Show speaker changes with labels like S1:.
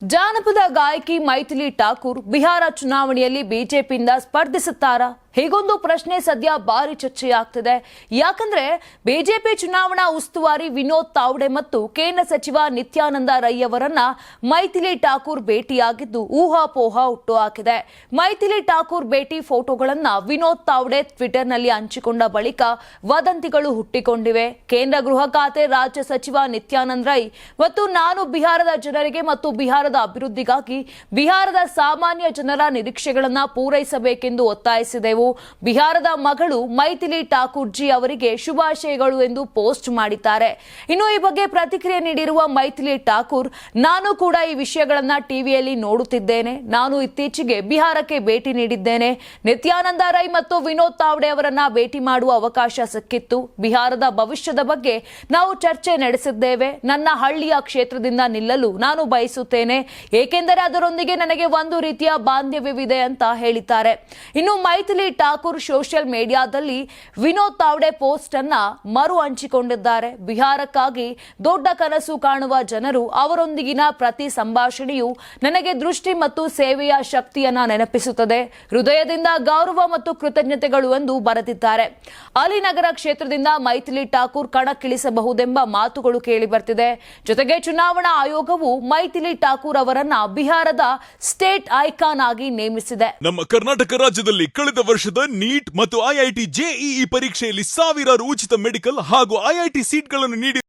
S1: ಜಾನಪದ ಗಾಯಕಿ ಮೈಥಿಲಿ ಠಾಕೂರ್ ಬಿಹಾರ ಚುನಾವಣೆಯಲ್ಲಿ ಬಿಜೆಪಿಯಿಂದ ಸ್ಪರ್ಧಿಸುತ್ತಾರಾ? ಹೀಗೊಂದು ಪ್ರಶ್ನೆ ಸದ್ಯ ಭಾರಿ ಚರ್ಚೆಯಾಗ್ತಿದೆ. ಯಾಕಂದ್ರೆ ಬಿಜೆಪಿ ಚುನಾವಣಾ ಉಸ್ತುವಾರಿ ವಿನೋದ್ ತಾವ್ಡೆ ಮತ್ತು ಕೇಂದ್ರ ಸಚಿವ ನಿತ್ಯಾನಂದ ರೈ ಅವರನ್ನ ಮೈಥಿಲಿ ಠಾಕೂರ್ ಭೇಟಿಯಾಗಿದ್ದು ಊಹಾಪೋಹ ಹುಟ್ಟು ಹಾಕಿದೆ. ಮೈಥಿಲಿ ಠಾಕೂರ್ ಭೇಟಿ ಫೋಟೋಗಳನ್ನ ವಿನೋದ್ ತಾವ್ಡೆ ಟ್ವಿಟರ್ನಲ್ಲಿ ಹಂಚಿಕೊಂಡ ಬಳಿಕ ವದಂತಿಗಳು ಹುಟ್ಟಿಕೊಂಡಿವೆ. ಕೇಂದ್ರ ಗೃಹ ಖಾತೆ ರಾಜ್ಯ ಸಚಿವ ನಿತ್ಯಾನಂದ ರೈ ಮತ್ತು ನಾನು ಬಿಹಾರದ ಜನರಿಗೆ ಮತ್ತು ಬಿಹಾರದ ಅಭಿವೃದ್ಧಿಗಾಗಿ ಬಿಹಾರದ ಸಾಮಾನ್ಯ ಜನರ ನಿರೀಕ್ಷೆಗಳನ್ನ ಪೂರೈಸಬೇಕೆಂದು ಒತ್ತಾಯಿಸಿದೆವು ಬಿಹಾರದ ಮಗಳು ಮೈಥಿಲಿ ಠಾಕೂರ್ಜಿ ಅವರಿಗೆ ಶುಭಾಶಯಗಳು ಎಂದು ಪೋಸ್ಟ್ ಮಾಡಿದ್ದಾರೆ. ಇನ್ನು ಈ ಬಗ್ಗೆ ಪ್ರತಿಕ್ರಿಯೆ ನೀಡಿರುವ ಮೈಥಿಲಿ ಠಾಕೂರ್, ನಾನು ಕೂಡ ಈ ವಿಷಯಗಳನ್ನ ಟಿವಿಯಲ್ಲಿ ನೋಡುತ್ತಿದ್ದೇನೆ. ನಾನು ಇತ್ತೀಚೆಗೆ ಬಿಹಾರಕ್ಕೆ ಭೇಟಿ ನೀಡಿದ್ದೇನೆ. ನಿತ್ಯಾನಂದ ರೈ ಮತ್ತು ವಿನೋದ್ ತಾವ್ಡೆ ಅವರನ್ನ ಭೇಟಿ ಮಾಡುವ ಅವಕಾಶ ಸಿಕ್ಕಿತ್ತು. ಬಿಹಾರದ ಭವಿಷ್ಯದ ಬಗ್ಗೆ ನಾವು ಚರ್ಚೆ ನಡೆಸಿದ್ದೇವೆ. ನನ್ನ ಹಳ್ಳಿಯ ಕ್ಷೇತ್ರದಿಂದ ನಿಲ್ಲಲು ನಾನು ಬಯಸುತ್ತೇನೆ. ಏಕೆಂದರೆ ಅದರೊಂದಿಗೆ ನನಗೆ ಒಂದು ರೀತಿಯ ಬಾಂಧವ್ಯವಿದೆ ಅಂತ ಹೇಳಿದ್ದಾರೆ. ಇನ್ನು ಮೈಥಿಲಿ ಠಾಕೂರ್ ಸೋಷಿಯಲ್ ಮೀಡಿಯಾದಲ್ಲಿ ವಿನೋದ್ ತಾವ್ಡೆ ಪೋಸ್ಟ್ ಅನ್ನ ಮರು ಹಂಚಿಕೊಂಡಿದ್ದಾರೆ. ಬಿಹಾರಕ್ಕಾಗಿ ದೊಡ್ಡ ಕನಸು ಕಾಣುವ ಜನರು ಅವರೊಂದಿಗಿನ ಪ್ರತಿ ಸಂಭಾಷಣೆಯು ನನಗೆ ದೃಷ್ಟಿ ಮತ್ತು ಸೇವೆಯ ಶಕ್ತಿಯನ್ನ ನೆನಪಿಸುತ್ತದೆ. ಹೃದಯದಿಂದ ಗೌರವ ಮತ್ತು ಕೃತಜ್ಞತೆಗಳು ಎಂದು ಬರೆದಿದ್ದಾರೆ. ಅಲಿನಗರ ಕ್ಷೇತ್ರದಿಂದ ಮೈಥಿಲಿ ಠಾಕೂರ್ ಕಣಕ್ಕಿಳಿಸಬಹುದೆಂಬ ಮಾತುಗಳು ಕೇಳಿಬರ್ತಿದೆ. ಜೊತೆಗೆ ಚುನಾವಣಾ ಆಯೋಗವು ಮೈಥಿಲಿ ಠಾಕೂರ್ ಅವರನ್ನ ಬಿಹಾರದ ಸ್ಟೇಟ್ ಐಕಾನ್ ಆಗಿ ನೇಮಿಸಿದೆ.
S2: ನಮ್ಮ ಕರ್ನಾಟಕ ರಾಜ್ಯದಲ್ಲಿ ಕಳೆದ ವರ್ಷದ ನೀಟ್ ಮತ್ತು ಐಐಟಿ ಜೆಇಇ ಪರೀಕ್ಷೆಯಲ್ಲಿ ಸಾವಿರಾರು ಉಚಿತ ಮೆಡಿಕಲ್ ಹಾಗೂ ಐಐಟಿ ಸೀಟ್ಗಳನ್ನು ನೀಡಿ